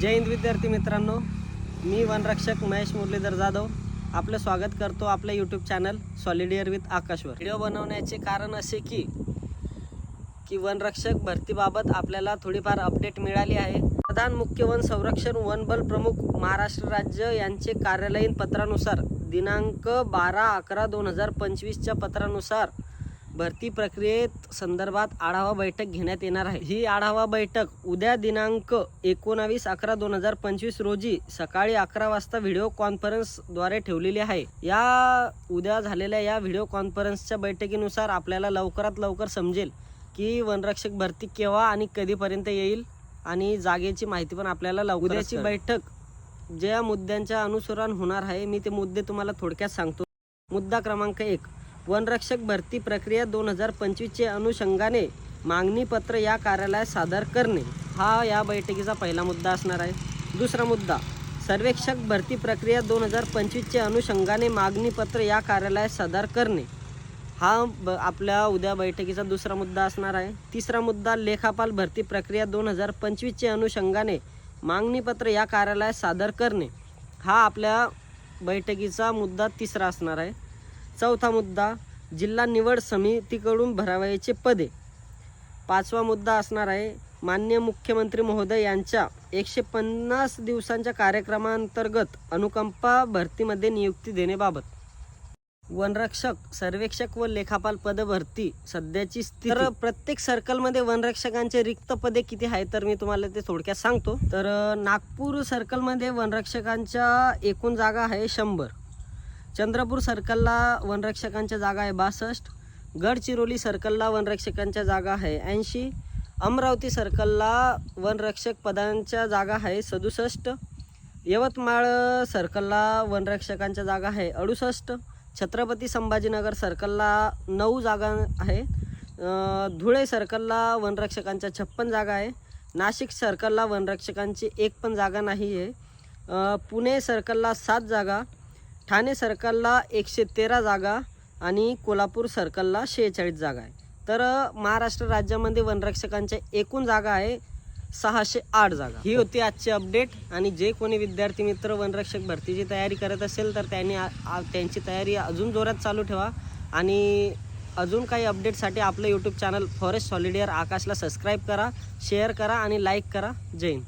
जय हिंद विद्यार्थी मित्रांनो. मी वनरक्षक महेश मुरलीधर जाधव. आपलं स्वागत करतो आपल्या यूट्यूब चॅनल सॉलिडियर विथ आकाशवर व्हिडिओ बनवण्याचे कारण असे की की वनरक्षक भरतीबाबत आपल्याला थोडीफार अपडेट मिळाली आहे. प्रधान मुख्य वन संरक्षण वन बल प्रमुख महाराष्ट्र राज्य यांचे कार्यालयीन पत्रानुसार दिनांक बारा अकरा दोन हजार पंचवीसच्या पत्रानुसार भरती प्रक्रियेत संदर्भात आढावा बैठक घेण्यात येणार आहे. ही आढावा बैठक उद्या दिनांक एकोणावीस अकरा दोन हजार पंचवीस रोजी सकाळी अकरा वाजता व्हिडिओ कॉन्फरन्सद्वारे ठेवलेली आहे. या उद्या झालेल्या या व्हिडिओ कॉन्फरन्सच्या बैठकीनुसार आपल्याला लवकरात लवकर समजेल की वनरक्षक भरती केव्हा आणि कधीपर्यंत येईल आणि जागेची माहिती पण आपल्याला उद्याची बैठक ज्या मुद्द्यांच्या अनुसरण होणार आहे मी ते मुद्दे तुम्हाला थोडक्यात सांगतो. मुद्दा क्रमांक एक वनरक्षक भरती प्रक्रिया दोन हजार पंचवीसचे अनुषंगाने मागणी पत्र या कार्यालयात सादर करणे. हा या बैठकीचा पहिला मुद्दा असणार आहे. दुसरा मुद्दा सर्वेक्षक भरती प्रक्रिया दोन हजार पंचवीसच्या अनुषंगाने मागणी पत्र या कार्यालयात सादर करणे. हा ब आपल्या उद्या बैठकीचा दुसरा मुद्दा असणार आहे. तिसरा मुद्दा लेखापाल भरती प्रक्रिया दोन हजार पंचवीसचे अनुषंगाने मागणीपत्र या कार्यालयात सादर करणे. हा आपल्या बैठकीचा मुद्दा तिसरा असणार आहे. चौथा मुद्दा जिल्हा निवड समितीकडून भरावयाचे पदे. पाचवा मुद्दा असणार आहे मान्य मुख्यमंत्री महोदय यांच्या एकशे पन्नास दिवसांच्या कार्यक्रमांतर्गत अनुकंपा भरतीमध्ये नियुक्ती देण्याबाबत. वनरक्षक सर्वेक्षक व लेखापाल पद भरती सध्याची स्थिती. तर प्रत्येक सर्कलमध्ये वनरक्षकांचे रिक्त पदे किती आहेत तर मी तुम्हाला ते थोडक्यात सांगतो. तर नागपूर सर्कलमध्ये वनरक्षकांच्या एकूण जागा आहे शंभर. चंद्रपूर सर्कलला वनरक्षकांच्या जागा आहे बासष्ट. गडचिरोली सर्कलला वनरक्षकांच्या जागा आहे ऐंशी. अमरावती सर्कलला वनरक्षक पदांच्या जागा आहे सदुसष्ट. यवतमाळ सर्कलला वनरक्षकांच्या जागा आहे अडुसष्ट. छत्रपती संभाजीनगर सर्कलला नऊ जागा आहे. धुळे सर्कलला वनरक्षकांच्या छप्पन जागा आहे. नाशिक सर्कलला वनरक्षकांची एक पण जागा नाही आहे पुणे सर्कलला सात जागा. ठाणे सर्कलला एकशे तेरा जागा आणि कोल्हापूर सर्कलला शेहेचाळीस जागा आहे. तर महाराष्ट्र राज्यामध्ये वनरक्षकांच्या एकूण जागा आहे सहाशे आठ जागा. ही होती आजची अपडेट आणि जे कोणी विद्यार्थी मित्र वनरक्षक भरतीची तयारी करत असेल तर त्यांनी आ- त्यांची तयारी अजून जोरात चालू ठेवा. आणि अजून काही अपडेटसाठी आपलं यूट्यूब चॅनल फॉरेस्ट सॉलिडियर आकाशला सबस्क्राईब करा शेअर करा आणि लाईक करा. जय हिंद.